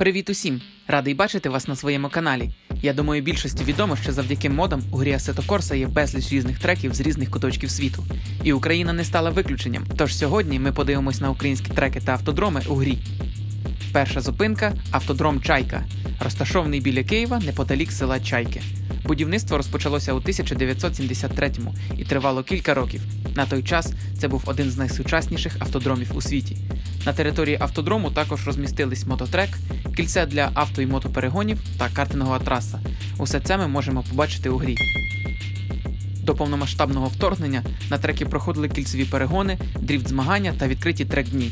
Привіт усім! Радий бачити вас на своєму каналі. Я думаю, більшості відомо, що завдяки модам у грі Assetto Corsa є безліч різних треків з різних куточків світу. І Україна не стала виключенням. Тож сьогодні ми подивимось на українські треки та автодроми у грі. Перша зупинка автодром Чайка, розташований біля Києва неподалік села Чайки. Будівництво розпочалося у 1973-му і тривало кілька років. На той час це був один з найсучасніших автодромів у світі. На території автодрому також розмістились мототрек, кільце для авто і мотоперегонів та картингова траса. Усе це ми можемо побачити у грі. До повномасштабного вторгнення на трекі проходили кільцеві перегони, дріфт змагання та відкриті трек-дні.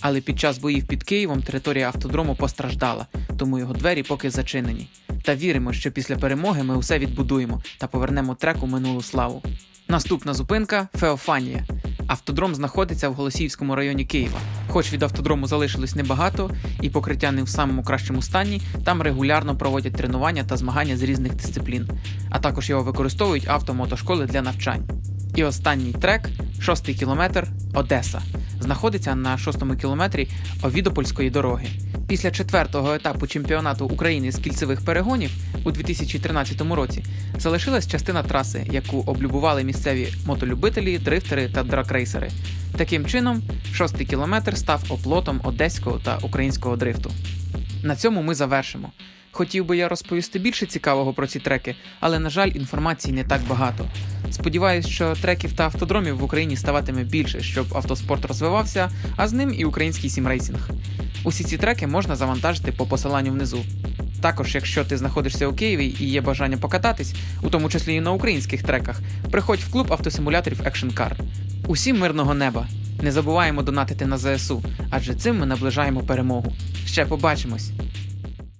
Але під час боїв під Києвом територія автодрому постраждала, тому його двері поки зачинені. Та віримо, що після перемоги ми усе відбудуємо та повернемо треку минулу славу. Наступна зупинка Феофанія. Автодром знаходиться в Голосіївському районі Києва. Хоч від автодрому залишилось небагато, і покриття не в самому кращому стані, там регулярно проводять тренування та змагання з різних дисциплін, а також його використовують автомотошколи для навчань. І останній трек шостий кілометр Одеса. Знаходиться на шостому кілометрі Овідопольської дороги. Після четвертого етапу чемпіонату України з кільцевих перегонів у 2013 році залишилась частина траси, яку облюбували місцеві мотолюбителі, дрифтери та дракрейсери. Таким чином, шостий кілометр став оплотом одеського та українського дрифту. На цьому ми завершимо. Хотів би я розповісти більше цікавого про ці треки, але, на жаль, інформації не так багато. Сподіваюсь, що треків та автодромів в Україні ставатиме більше, щоб автоспорт розвивався, а з ним і український сімрейсинг. Усі ці треки можна завантажити по посиланню внизу. Також, якщо ти знаходишся у Києві і є бажання покататись, у тому числі і на українських треках, приходь в клуб автосимуляторів Action Car. Усім мирного неба! Не забуваємо донатити на ЗСУ, адже цим ми наближаємо перемогу. Ще побачимось!